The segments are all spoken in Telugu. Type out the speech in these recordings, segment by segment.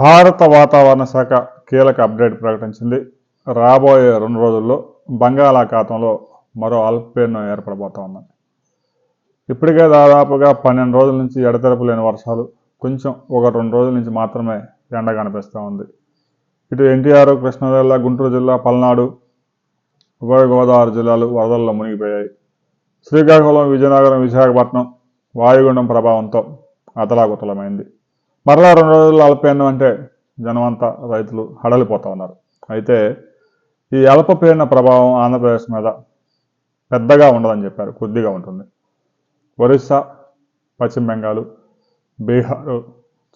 భారత వాతావరణ శాఖ కీలక అప్డేట్ ప్రకటించింది. రాబోయే రెండు రోజుల్లో బంగాళాఖాతంలో మరో అల్పపీడనం ఏర్పడబోతా ఉంది. ఇప్పటికే దాదాపుగా పన్నెండు రోజుల నుంచి ఎడతెరపు లేని వర్షాలు కొంచెం ఒక రెండు రోజుల నుంచి మాత్రమే ఎండ కనిపిస్తూ ఉంది. ఇటు ఎన్టీఆర్ కృష్ణా జిల్లా గుంటూరు జిల్లా పల్నాడు ఉభయ గోదావరి జిల్లాలు వరదల్లో మునిగిపోయాయి. శ్రీకాకుళం విజయనగరం విశాఖపట్నం వాయుగుండం ప్రభావంతో అతలాకుతలమైంది. మరలా రెండు రోజుల్లో అల్పపీడనం అంటే జనమంతా రైతులు హడలిపోతూ ఉన్నారు. అయితే ఈ అల్పపీడన ప్రభావం ఆంధ్రప్రదేశ్ మీద పెద్దగా ఉండదని చెప్పారు కొద్దిగా ఉంటుంది. ఒరిస్సా పశ్చిమ బెంగాల్ బీహార్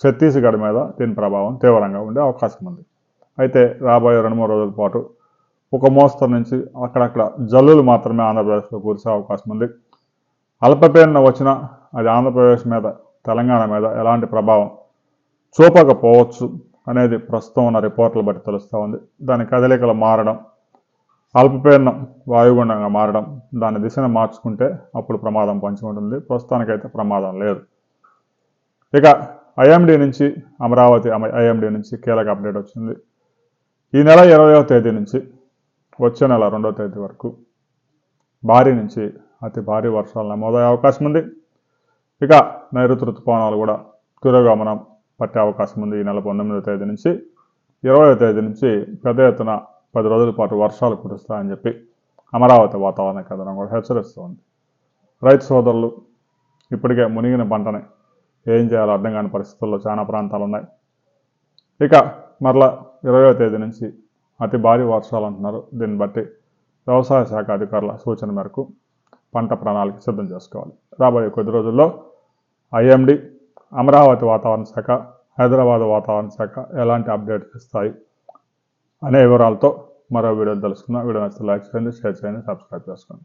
ఛత్తీస్గఢ్ మీద దీని ప్రభావం తీవ్రంగా ఉండే అవకాశం ఉంది. అయితే రాబోయే రెండు మూడు రోజుల పాటు ఒక మోస్తరు నుంచి అక్కడక్కడ జల్లులు మాత్రమే ఆంధ్రప్రదేశ్లో కురిసే అవకాశం ఉంది. అల్పపీడన వచ్చినా అది ఆంధ్రప్రదేశ్ మీద తెలంగాణ మీద ఎలాంటి ప్రభావం చూపకపోవచ్చు అనేది ప్రస్తుతం ఉన్న రిపోర్ట్ల బట్టి తెలుస్తూ ఉంది. దాని కదలికలు మారడం అల్పపీడనం వాయుగుండంగా మారడం దాని దిశను మార్చుకుంటే అప్పుడు ప్రమాదం పంచుకుంటుంది. ప్రస్తుతానికైతే ప్రమాదం లేదు. ఇక ఐఎండి నుంచి అమరావతి ఐఎండి నుంచి కీలక అప్డేట్ వచ్చింది. ఈ నెల ఇరవయో తేదీ నుంచి వచ్చే నెల రెండవ తేదీ వరకు భారీ నుంచి అతి భారీ వర్షాలు నమోదయ్యే అవకాశం ఉంది. ఇక నైరుతి ఋతుపవనాలు కూడా తిరగమనం పట్టే అవకాశం ఉంది ఈ నెల పంతొమ్మిదవ తేదీ నుంచి ఇరవైవ తేదీ నుంచి పెద్ద ఎత్తున పది రోజుల పాటు వర్షాలు కురుస్తాయని చెప్పి అమరావతి వాతావరణ కేంద్రం కూడా హెచ్చరిస్తోంది రైతు సోదరులు ఇప్పటికే మునిగిన పంటని ఏం చేయాలో అర్థం కాని పరిస్థితుల్లో చాలా ప్రాంతాలు ఉన్నాయి. ఇక మరలా ఇరవయో తేదీ నుంచి అతి భారీ వర్షాలు అంటున్నారు. దీన్ని బట్టి వ్యవసాయ శాఖ అధికారుల సూచన మేరకు పంట ప్రణాళిక సిద్ధం చేసుకోవాలి. రాబోయే కొద్ది రోజుల్లో ఐఎండి అమరావతి వాతావరణ శాఖ హైదరాబాద్ వాతావరణ శాఖ ఎలాంటి అప్డేట్స్ ఇస్తాయి అనే వివరాలతో మరో వీడియో తెలుసుకుందాం. వీడియో నచ్చితే లైక్ చేయండి షేర్ చేయండి సబ్స్క్రైబ్ చేసుకోండి.